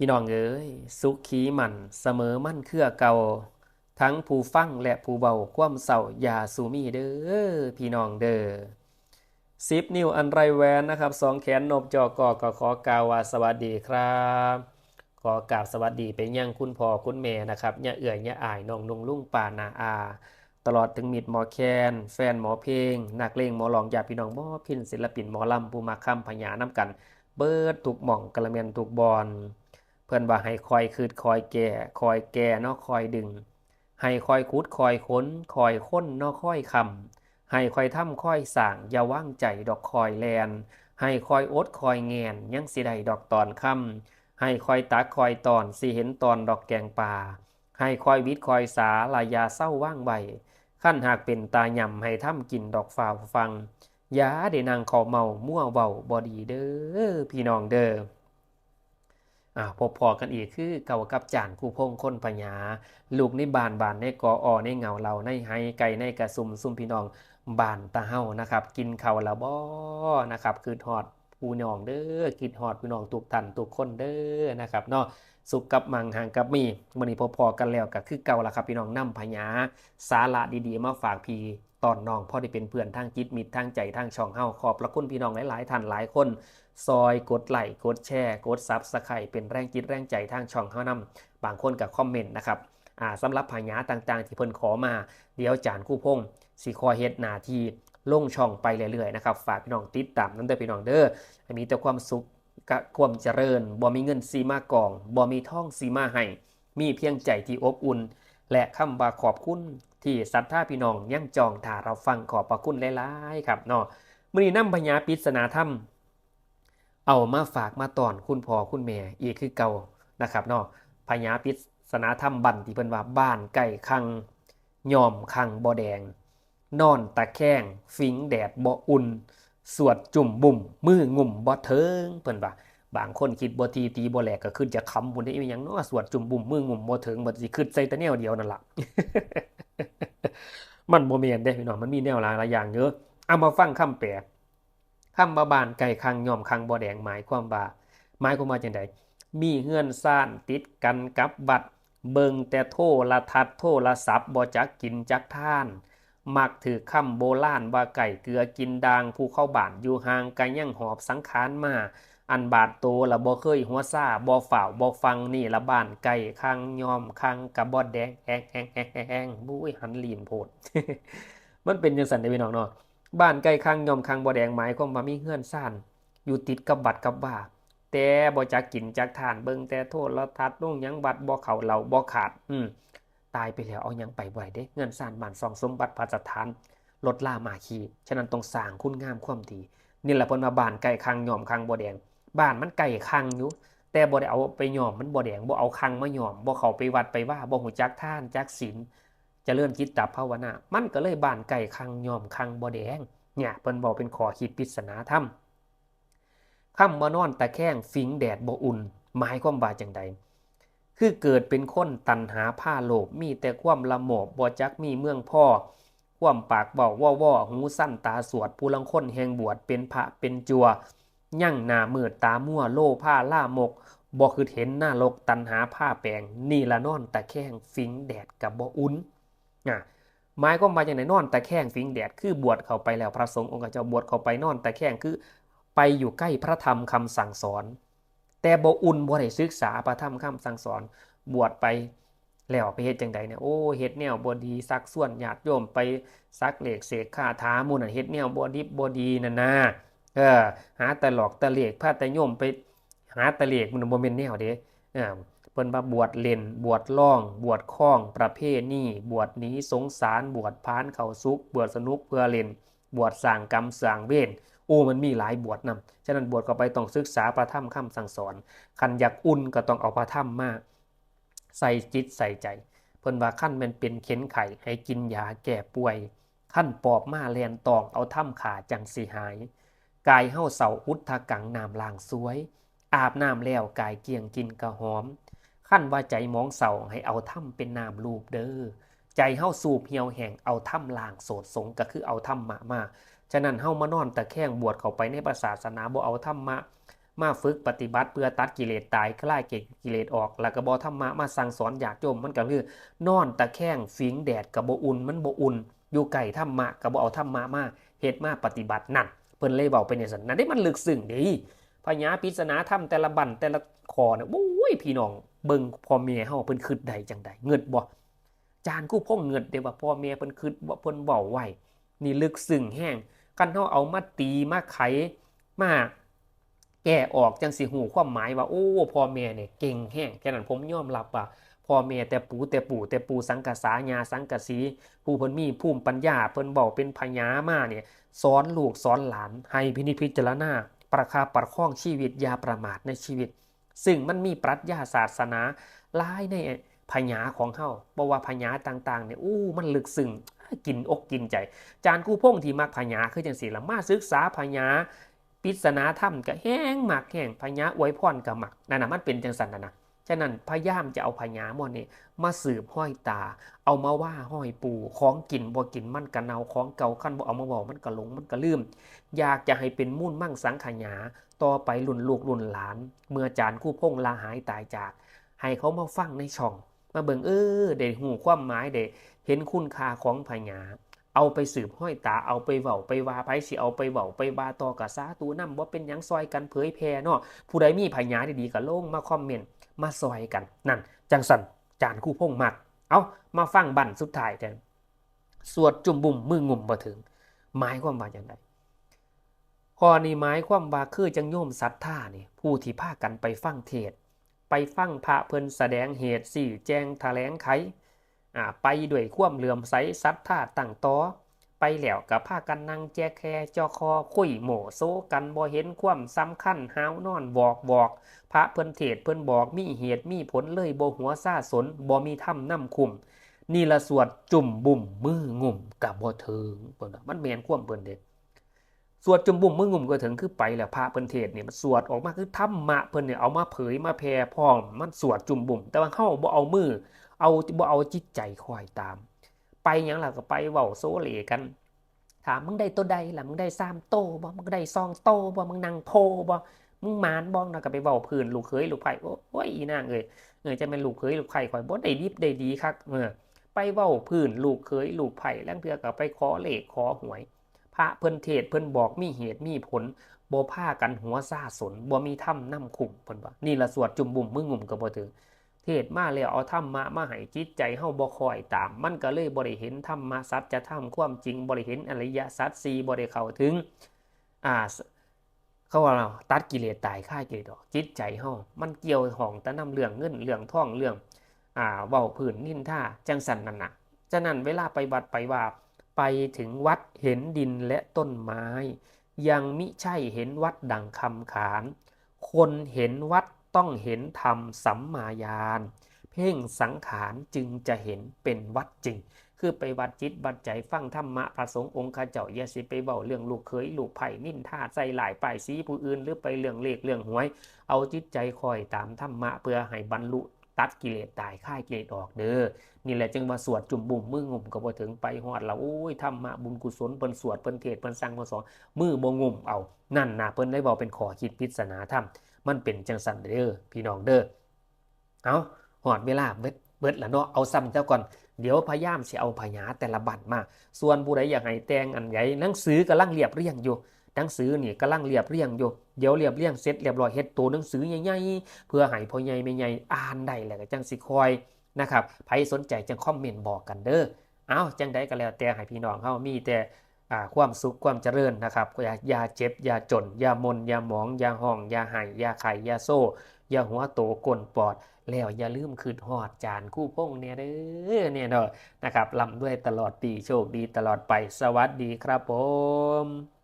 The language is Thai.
พี่น้องเอ๋ยสุขีมันเสมอมั่นเครือเก่า ทั้งผู้ฟังและผู้เบาความเศร้าอย่าสูมีเด้อพี่น้องเด้อสิบนิ้วอันไรแวนนะครับสองแขนนบจอกอก็ขอกาวาสวัสดีครับ ขอกราบสวัสดีไปยังคุณพ่อคุณแม่นะครับย่าเอื่อยย่าอายน้องนุงลุงป่านาอา ตลอดถึงมิดหมอแคน แฟนหมอเพลง นักเลงหมอลองญาพี่น้องหมอพินศิลปินหมอลำผู้มาคำพญาน้ำกัน เบิดถูกหม่องกระเมียนถูกบอล เพิ่อนว่าให้คอยคืดคอยแก่คอยแก่เนาะคอยดึง ให้คอยคุดคอยค้นคอยค้นเนาะคอยคำให้คอยทำคอยสั่งอย่าว่างใจดอกคอยแลนให้คอยอดคอยแงนยังสิได้ดอกตอนคำให้คอยตักคอยตอนสิเห็นตอนดอกแกงป่าให้คอยวิทคอยสาลายาเศร้าว่างใบขั้นหากเป็นตาหย่ำให้ทำกินดอกฟ้าฟังยาได้นางขอเมามั่วเว้าบอดีเด้อพี่น้องเด้อ พบพอกันอีกคือเก่ากับจานคู่พงคนปัญญาลูกในบานบานในกออในเงาเราในไฮไก่ในกระซุมซุ่มพี่น้องบานตาเฮานะครับ กินเข้าแล้วบ่นะครับคือทอดผู้น้องเด้อกินฮอดพี่น้องทุกท่านทุกคนเด้อนะครับเนาะสุขกับมังหางกับมีมื้อนี้พอพอกันแล้วก็คือเก่าละครับพี่น้องนำพญาสาระดีๆ มาฝากพี่ตอนน้องพอได้เป็นเพื่อนทางจิตมิตรทางใจทางช่องเฮาขอบพระคุณพี่น้องหลายๆท่านหลายคน ซอยกดไลค์กดแชร์กดซับสไครต์เป็นแรงจิตแรงใจทางช่องเฮานำบางคนกับคอมเมนต์นะครับอ่าสำหรับพญาต่างๆ ที่เพิ่นขอมา เดี๋ยวจานคู่พงสิคอเฮ็ดนาที่ลงช่องไปเรื่อยๆนะครับฝากพี่น้องติดตามนั่นเด้อพี่น้องเด้อมีแต่ความสุขกับความเจริญบ่มีเงินซีมากองบ่มีท่องซีมาให้มีเพียงใจที่อบอุ่น และคำว่าขอบคุณที่ศรัทธาพี่น้องยังจองถ่าเราฟังขอบพระคุณหลายๆครับเนาะมื้อนี้นำพญาปิศนาธรรม เอามาฝากมาตอนคุณพ่อคุณแม่อีกคือเก่านะครับเนาะพญาปริศนาธรรมบันที่เพิ่นว่าบ้านไก่คังยอมคังบ่แดง นอนตะแคงฟิงแดดบ่อุ่น สวดจุ่มบุ่มมืองุ่มบ่เทิงเพิ่นว่าบางคนคิดบ่ทีตีบ่แหลกก็ขึ้นจะคำบุญได้อีหยังเนาะสวดจุ่มบุ่มมืองุ่มบ่เทิงบ่สิขึ้นใส่แต่แนวเดียวนั่นล่ะมันบ่แม่นเด้พี่น้องมันมีแนวหลายหลายอย่างเยอะเอามาฟังคำแปล คำว่าบ้านไก่คังยอมคังบ่แดงหมายความว่าหมายความว่าจังไดมีเฮือนซ่านติดกันกับบัด เบิงแต่โทรทัศน์โทรศัพท์บ่จักกินจักท่าน มักถือคำโบราณว่าไก่เกลือกินดางผู้เข้าบ้านอยู่ห่างไกยังหอบสังขารมา อันบาดโตละบ่เคยหัวซาบ่ฝ่าวบ่ฟังนี่ละบ้านไก่คังยอมคังกับบ่แดงแฮงแฮงแฮงแฮงบุ้ยหันลีนโพด มันเป็นจังซั่นเด้พี่น้องเนาะ บ้านไก่คังยอมคังบ่แดงหมายความว่ามีเฮือนซ่านอยู่ติดกับบัดกับว่าแต่บ่จักกินจักทานเบิ่งแต่โทษละทัดลงยังบัดบ่เขาเหล่าบ่ขาด อืมตายไปแล้วเอายังไปบ่ได้เด้เงินซ่านบ้านซองสมบัติพระสถานลดล่ามาคีฉะนั้นต้องสร้างคุณงามความดีนี่แหละเพิ่นว่าบ้านไก่คังยอมคังบ่แดงบ้านมันไก่คังอยู่แต่บ่ได้เอาไปยอมมันบ่แดงบ่เอาคังมายอมบ่เข้าไปวัดไปว่าบ่ฮู้จักทานจักศีล จริญจิตตภาวนา มันก็เลยบานไก่คังยอมคังบ่แดงเนี่ยเพิ่นบอกเป็นขอคิดปริศนาธรรมคำว่านอนตะแคงฟิงแดดบ่อุ่น หมายความว่าจังใด คือเกิดเป็นคนตันหาผ้าโลภมีแต่ความละโมบบ่จักมีเมืองพ่อ ความปากเบาว่อว่อหูสั้นตาสวดผู้ลังคนแห่งบวชเป็นพระเป็นจัว ยั่งหน้ามืดตามั่วโลผ้าล่ามกบ่คือเห็นหน้าลกตันหาผ้าแปลงนี่ละนอนตะแคงฟิงแดดกับบ่อุ่น หมายความว่าอย่างไรนนอนตะแคงฟิงแดดคือบวชเข้าไปแล้วพระสงฆ์องค์เจ้าบวชเข้าไปนอนตะแคงคือไปอยู่ใกล้พระธรรมคำสั่งสอน แต่บ่อุ่นบ่ได้ศึกษาพระธรรมคำสั่งสอน บวชไปแล้วไปเฮ็ดจังใดเนี่ยโอ้เฮ็ดแนวบ่ดีซักส่วนญาติโยมไปซักเหล็กเสกคาถามูนั่นเฮ็ดแนวบ่ดิบบ่ดีนั่นนะเออหาแต่หลอกแต่เหล็กพาแต่โยมไปหาแต่เหล็กมันบ่แม่นแนวเด้เออ พิ่นว่าบวชเล่น บวชล่อง บวชคล้อง ประเภทนี้บวชนี้สงสาร บวชพานเข้าสุขบวชสนุกเพื่อเล่น บวชสร้างกรรมสร้างเวรโอ้มันมีหลายบวชนำฉะนั้นบวชเข้าไปต้องศึกษาพระธรรมคำสั่งสอน คันอยากอุ่นก็ต้องเอาพระธรรมมา ใส่จิตใส่ใจ เพิ่นว่าขั้นมันเป็นเข็นไข่ให้กินยาแก้ป่วย ขั้นปอบมาแลนตองเอาถ้ำขาจังสิหาย กายเฮาเสาอุทธกังน้ำล้างสวย อาบน้ำแล้วกายเกียงกินกระหอม ขั้นว่าใจมองเสาให้เอาถ้ำเป็นน้ำรูปเด้อใจเฮาสูบเหี่ยวแห้งเอาถ้ำล่างโสดสงก็คือเอาถ้ำมะมาฉะนั้นเฮามานอนตะแคงบวชเข้าไปในศาสนาบ่เอาถ้ำมะ มาฝึกปฏิบัติเพื่อตัดกิเลสตายคลายกิเลสออก แล้วก็บ่ธรรมะมาสั่งสอนอยากโยมมันก็คือนอนตะแคงฝิงแดดก็บ่อุ่นมันบ่อุ่น อยู่ไกลธรรมะก็บ่เอาธรรมะมาเฮ็ดมาปฏิบัตินั่นเพิ่นเลยเว้าเป็นจันนั่นได้มันลึกซึ้งดีพญาปิศนาธรรมแต่ละบันแต่ละคอเนี่ยโอ้ยพี่น้อง เบิ่งพ่อแม่เฮาเพิ่นคิดได้จังได๋เงิดบ่จานกู้พ่องเงิดเด้ว่าพ่อแม่เพิ่นคิดบ่เพิ่นเว้าไว้นี่ลึกซึ้งแฮงกันเฮาเอามาตีมาไขมาแก้ออกจังสิหูความหมายว่าโอ้พ่อแม่เนี่ยเก่งแฮงแค่นั้นผมยอมรับว่าพ่อแม่แต่ปู่แต่ปู่แต่ปู่สังกษาญาสังกสีผู้เพิ่นมีภูมิปัญญาเพิ่นเว้าเป็นพญามาเนี่ยสอนลูกสอนหลานให้พินิจพิจารณาประคาประคองชีวิตยาประมาทในชีวิต ซึ่งมันมีปรัชญาศาสนาหลายในพญาของเฮาบ่ว่าพญาต่างๆเนี่ยอู้มันลึกซึ้งกินอกกินใจ จานกู้พงที่มักพญาคือจังสีละมาศึกษาพญาปริศนาธรรมก็แห้งหมักแห้งพญาอวยพรก็มักนั่นน่ะมันเป็นจังสันน่ะนะ ฉะนั้นพยายามจะเอาพญามดนี่มาสืบห้อยตา เอามาว่าห้อยปูของกินบ่กินมันกะเนาของเก่าคันบ่เอามาบอกมันก็หลงมันก็ลืม อยากจะให้เป็นมุ่นมั่งสังขยาต่อไปรุ่นลูกรุ่นหลาน เมื่อจานคู่พงลาหายตายจาก ให้เขามาฟังในช่อง มาเบิ่งเออได้หูความหมายได้เห็นคุณค่าของพญาเอาไปสืบห้อยตาเอาไปเว้าไปว่าไผสิเอาไปเว้าไปว่าต่อกับสาตูนำบ่าเป็นยังซอยกันเผยแพร่เนาะผู้ใดมีพญาดีๆก็ลงมาคอมเมนต์ มาซอยกันนั่น จังสันจานคู่พงมักเอามาฟังบั่นสุดท้ายแทนสวดจุ่มบุ่มมืองุ่มบ่ถึงหมายความว่าอย่างไรข้อนี้หมายความว่าคือจังโยมศรัทธานี่ผู้ที่พากันไปฟังเทศ ไปฟังพระเพิ่นแสดงเหตุสี่แจงแถลงไข่ไปด้วยความเหลื่อมใสศรัทธาตั้งต่อ ไปแล้วกับพากันนั่งแจแคจอคอคุยโหมโซกันบ่เห็นความสำคัญหาวนอนบอกบอก พระเพิ่นเทศเพิ่นบอกมีเหตุมีผลเลยบ่หัวซาสนบ่มีถ้ำน้ำคุมนี่ละสวดจุ่มบุ่มมืองุ่มกับบ่ถึงเพิ่นมันแม่นความเพิ่นเด้สวดจุ่มบุ่มมืองุ่มก็ถึงคือไปแล้วพระเพิ่นเทศนี่ยมันสวดออกมาคือธรรมะเพิ่นเนี่ยเอามาเผยมาแผ่พร้อมมันสวดจุ่มบุ่มแต่ว่าเฮาบ่เอามือ เอาบ่เอาจิตใจคอยตาม ไปยังล่ะก็ไปเว้าโซเลกันถามมึงได้ตัวใดล่ะมึงได้3โตบ่มึงได้2โตบ่มึงนังโพบ่มึงมานบ้องนะก็ไปเว้าพื้นลูกเคยลูกไผ่โอ้ยอีนางเอ้ยเออจะเป็นลูกเคยลูกไผ่ข่อยบ่ได้ดิบได้ดีคักเออไปเว้าพื้นลูกเคยลูกไผ่แล้วเทื่อก็ไปขอเลขขอหวย พระเพิ่นเทศเพิ่นบอกมีเหตุมีผลบ่พากันหัวซาสนบ่มีถ้ำน้ำขุ่มเพิ่นว่านี่ละสวดจุ่มบุ่มมึงงุ่มก็บ่ถึง เทศมาแล้วเอาธรรมะมาให้จิตใจเฮาบ่คอยตาม มันก็เลยบ่ได้เห็นธรรมะสัจธรรมความจริงบ่ได้เห็นอริยสัจสี่บ่ได้เข้าถึงอ่าเขาว่าเราตัดกิเลสตายฆ่ากิเลสออกจิตใจเฮามันเกี่ยวห้องตะนำเรื่องเงินเรื่องทองเรื่องอ่าเว้าพื้นนินท่าจังสันนั่นน่ะฉะนั้นเวลาไปวัดไปว่าไปถึงวัดเห็นดินและต้นไม้ ยังมิใช่เห็นวัดดังคำขาน คนเห็นวัด ต้องเห็นธรรมสัมมาญาณเพ่งสังขารจึงจะเห็นเป็นวัดจริง คือไปวัดจิตบัดใจฟังธรรมะพระสงฆ์องค์ข้าเจ้าอย่าสิไปเบาเรื่องลูกเคยลูกไผ่นิ่นท่าใส่หลายป้ายสีผู้อื่นหรือไปเรื่องเลขเรื่องหวย เอาจิตใจคอยตามธรรมะเพื่อให้บรรลุตัดกิเลสตายค่ายกิเลสออกเด้อ นี่แหละจึงมาสวดจุ่มบุ่มมืองุ่มก็บ่ถึงไปหอดเราโอ้ยธรรมะบุญกุศลเปิ้นสวดเปิ้นเทศเปิ้นสั่งเปิ้นสอนมือบ่งุ่มเอา นั่นนะเปิ้นได้บอกเป็นขอคิดพิศนาธรรม มันเป็นจังสันเด้อพี่น้องเด้อเอาหอดเวลาเบิดเบิดละเนาะเอาซ้ำเจ้าก่อนเดี๋ยวพยายามสิเอาพญาแต่ละบัตรมา ส่วนผู้ใดอยากให้แต่งอันใหญ่หนังสือกำลังเรียบเรียงอยู่หนังสือนี่กำลังเรียบเรียงอยู่เดี๋ยวเรียบเรียงเสร็จเรียบร้อยเฮ็ดตัวหนังสือใหญ่ๆเพื่อให้พ่อใหญ่แม่ใหญ่อ่านได้แล้วก็จังสิคอยนะครับใครสนใจจังคอมเมนต์บอกกันเด้อเอาจังใดก็แล้วแต่ให้พี่น้องเฮามีแต่ ความสุขความเจริญนะครับอย่าอย่าเจ็บอย่าจนอย่ามนอย่าหมองอย่าห้องอย่าหายอย่าไข่อย่าโซ่อย่าหัวโตกลปอด แล้วอย่าลืมคืนหอดจานคู่พงเนี่ยเด้อเนี่ยเนาะนะครับลำด้วยตลอดปีโชคดีตลอดไปสวัสดีครับผม